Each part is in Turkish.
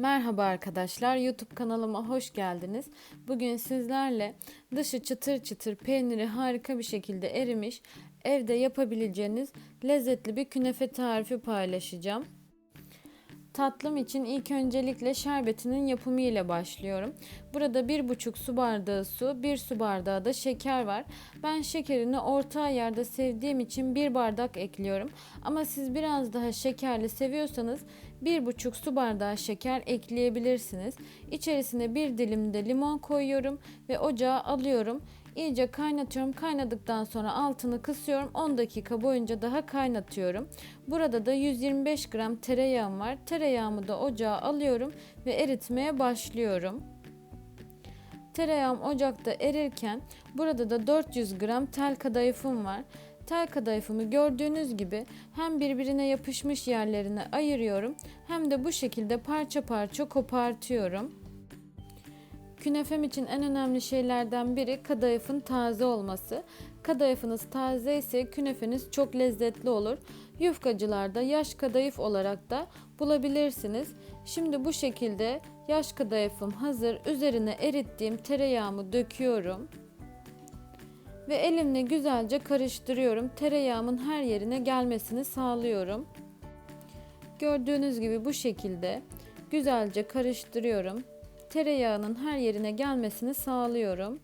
Merhaba arkadaşlar, YouTube kanalıma hoş geldiniz. Bugün sizlerle dışı çıtır çıtır peyniri harika bir şekilde erimiş, evde yapabileceğiniz lezzetli bir künefe tarifi paylaşacağım. Tatlım için ilk öncelikle şerbetinin yapımı ile başlıyorum. Burada 1,5 su bardağı su, 1 su bardağı da şeker var. Ben şekerini orta ayarda sevdiğim için 1 bardak ekliyorum. Ama siz biraz daha şekerli seviyorsanız 1,5 su bardağı şeker ekleyebilirsiniz. İçerisine bir dilim de limon koyuyorum ve ocağa alıyorum. İyice kaynatıyorum. Kaynadıktan sonra altını kısıyorum. 10 dakika boyunca daha kaynatıyorum. Burada da 125 gram tereyağım var. Tereyağımı da ocağa alıyorum ve eritmeye başlıyorum. Tereyağım ocakta erirken burada da 400 gram tel kadayıfım var. Tel kadayıfımı gördüğünüz gibi hem birbirine yapışmış yerlerine ayırıyorum hem de bu şekilde parça parça kopartıyorum. Künefem için en önemli şeylerden biri kadayıfın taze olması. Kadayıfınız taze ise künefeniz çok lezzetli olur. Yufkacılarda yaş kadayıf olarak da bulabilirsiniz. Şimdi bu şekilde yaş kadayıfım hazır. Üzerine erittiğim tereyağımı döküyorum. Ve elimle güzelce karıştırıyorum. Tereyağımın her yerine gelmesini sağlıyorum. Gördüğünüz gibi bu şekilde güzelce karıştırıyorum tereyağının her yerine gelmesini sağlıyorum.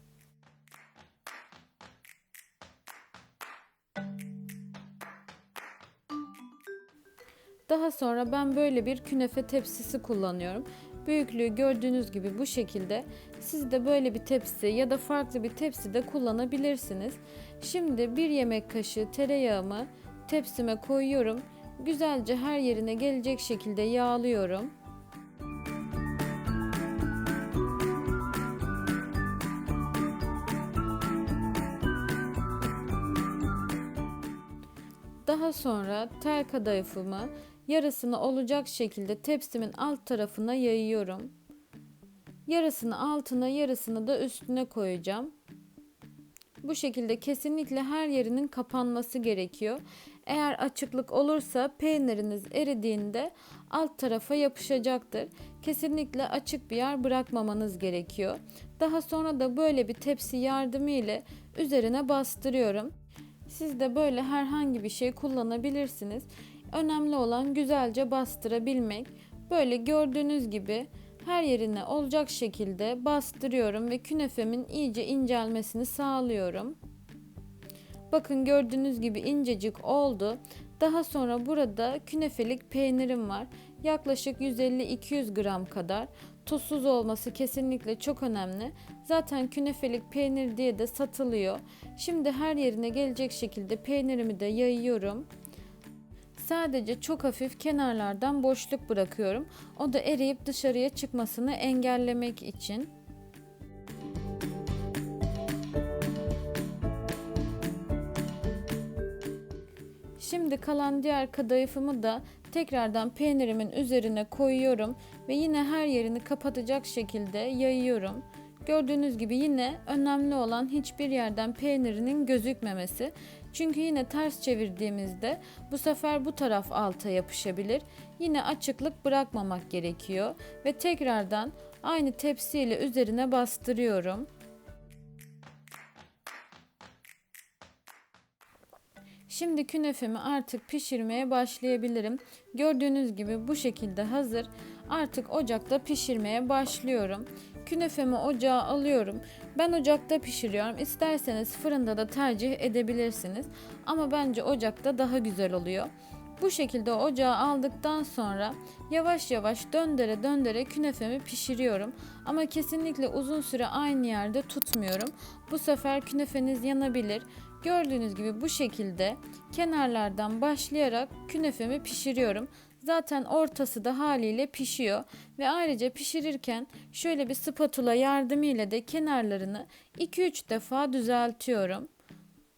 Daha sonra ben böyle bir künefe tepsisi kullanıyorum. Büyüklüğü gördüğünüz gibi bu şekilde. Siz de böyle bir tepsi ya da farklı bir tepsi de kullanabilirsiniz. Şimdi bir yemek kaşığı tereyağımı tepsime koyuyorum. Güzelce her yerine gelecek şekilde yağlıyorum. Daha sonra tel kadayıfımı yarısını olacak şekilde tepsimin alt tarafına yayıyorum. Yarısını altına yarısını da üstüne koyacağım. Bu şekilde kesinlikle her yerinin kapanması gerekiyor. Eğer açıklık olursa peyniriniz eridiğinde alt tarafa yapışacaktır. Kesinlikle açık bir yer bırakmamanız gerekiyor. Daha sonra da böyle bir tepsi yardımı ile üzerine bastırıyorum. Siz de böyle herhangi bir şey kullanabilirsiniz. Önemli olan güzelce bastırabilmek. Böyle gördüğünüz gibi her yerine olacak şekilde bastırıyorum ve künefemin iyice incelmesini sağlıyorum. Bakın gördüğünüz gibi incecik oldu. Daha sonra burada künefelik peynirim var. Yaklaşık 150-200 gram kadar. Tuzsuz olması kesinlikle çok önemli. Zaten künefelik peynir diye de satılıyor. Şimdi her yerine gelecek şekilde peynirimi de yayıyorum. Sadece çok hafif kenarlardan boşluk bırakıyorum. O da eriyip dışarıya çıkmasını engellemek için. Şimdi kalan diğer kadayıfımı da tekrardan peynirimin üzerine koyuyorum ve yine her yerini kapatacak şekilde yayıyorum. Gördüğünüz gibi yine önemli olan hiçbir yerden peynirinin gözükmemesi. Çünkü yine ters çevirdiğimizde bu sefer bu taraf alta yapışabilir. Yine açıklık bırakmamak gerekiyor ve tekrardan aynı tepsiyle üzerine bastırıyorum. Şimdi künefemi artık pişirmeye başlayabilirim. Gördüğünüz gibi bu şekilde hazır. Artık ocakta pişirmeye başlıyorum. Künefemi ocağa alıyorum. Ben ocakta pişiriyorum. İsterseniz fırında da tercih edebilirsiniz. Ama bence ocakta daha güzel oluyor. Bu şekilde ocağa aldıktan sonra yavaş yavaş döndere döndere künefemi pişiriyorum. Ama kesinlikle uzun süre aynı yerde tutmuyorum. Bu sefer künefeniz yanabilir. Gördüğünüz gibi bu şekilde kenarlardan başlayarak künefemi pişiriyorum. Zaten ortası da haliyle pişiyor ve ayrıca pişirirken şöyle bir spatula yardımıyla da kenarlarını 2-3 defa düzeltiyorum.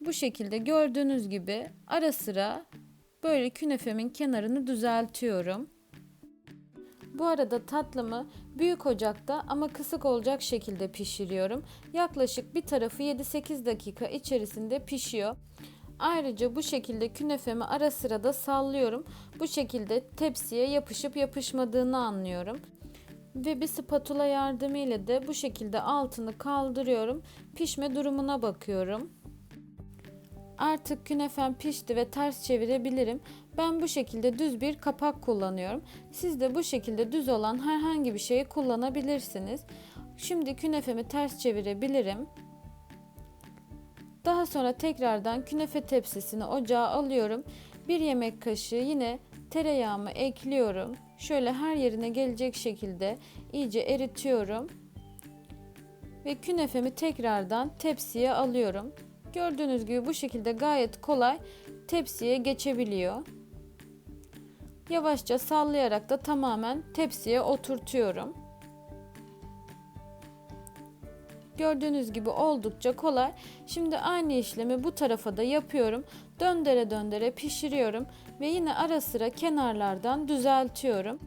Bu şekilde gördüğünüz gibi ara sıra böyle künefemin kenarını düzeltiyorum. Bu arada tatlımı büyük ocakta ama kısık olacak şekilde pişiriyorum. Yaklaşık bir tarafı 7-8 dakika içerisinde pişiyor. Ayrıca bu şekilde künefemi ara sıra da sallıyorum. Bu şekilde tepsiye yapışıp yapışmadığını anlıyorum. Ve bir spatula yardımıyla da bu şekilde altını kaldırıyorum. Pişme durumuna bakıyorum. Artık künefem pişti ve ters çevirebilirim. Ben bu şekilde düz bir kapak kullanıyorum. Siz de bu şekilde düz olan herhangi bir şeyi kullanabilirsiniz. Şimdi künefemi ters çevirebilirim. Daha sonra tekrardan künefe tepsisini ocağa alıyorum. Bir yemek kaşığı yine tereyağımı ekliyorum. Şöyle her yerine gelecek şekilde iyice eritiyorum. Ve künefemi tekrardan tepsiye alıyorum. Gördüğünüz gibi bu şekilde gayet kolay tepsiye geçebiliyor. Yavaşça sallayarak da tamamen tepsiye oturtuyorum. Gördüğünüz gibi oldukça kolay. Şimdi aynı işlemi bu tarafa da yapıyorum. Döndere döndere pişiriyorum ve yine ara sıra kenarlardan düzeltiyorum.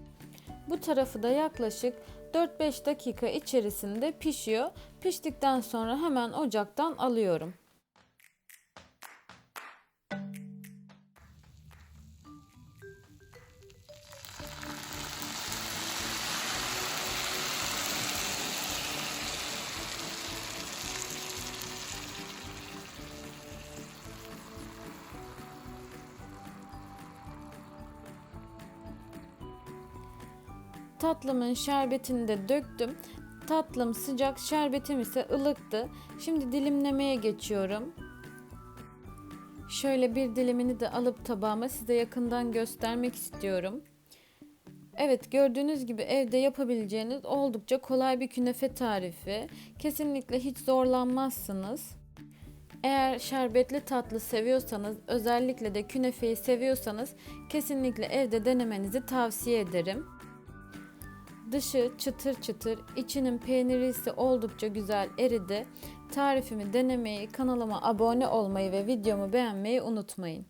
Bu tarafı da yaklaşık 4-5 dakika içerisinde pişiyor. Piştikten sonra hemen ocaktan alıyorum. Tatlımın şerbetini de döktüm. Tatlım sıcak, şerbetim ise ılıktı. Şimdi dilimlemeye geçiyorum. Şöyle bir dilimini de alıp tabağıma size yakından göstermek istiyorum. Evet gördüğünüz gibi evde yapabileceğiniz oldukça kolay bir künefe tarifi. Kesinlikle hiç zorlanmazsınız. Eğer şerbetli tatlı seviyorsanız, özellikle de künefeyi seviyorsanız kesinlikle evde denemenizi tavsiye ederim. Dışı çıtır çıtır, içinin peyniri ise oldukça güzel eridi. Tarifimi denemeyi, kanalıma abone olmayı ve videomu beğenmeyi unutmayın.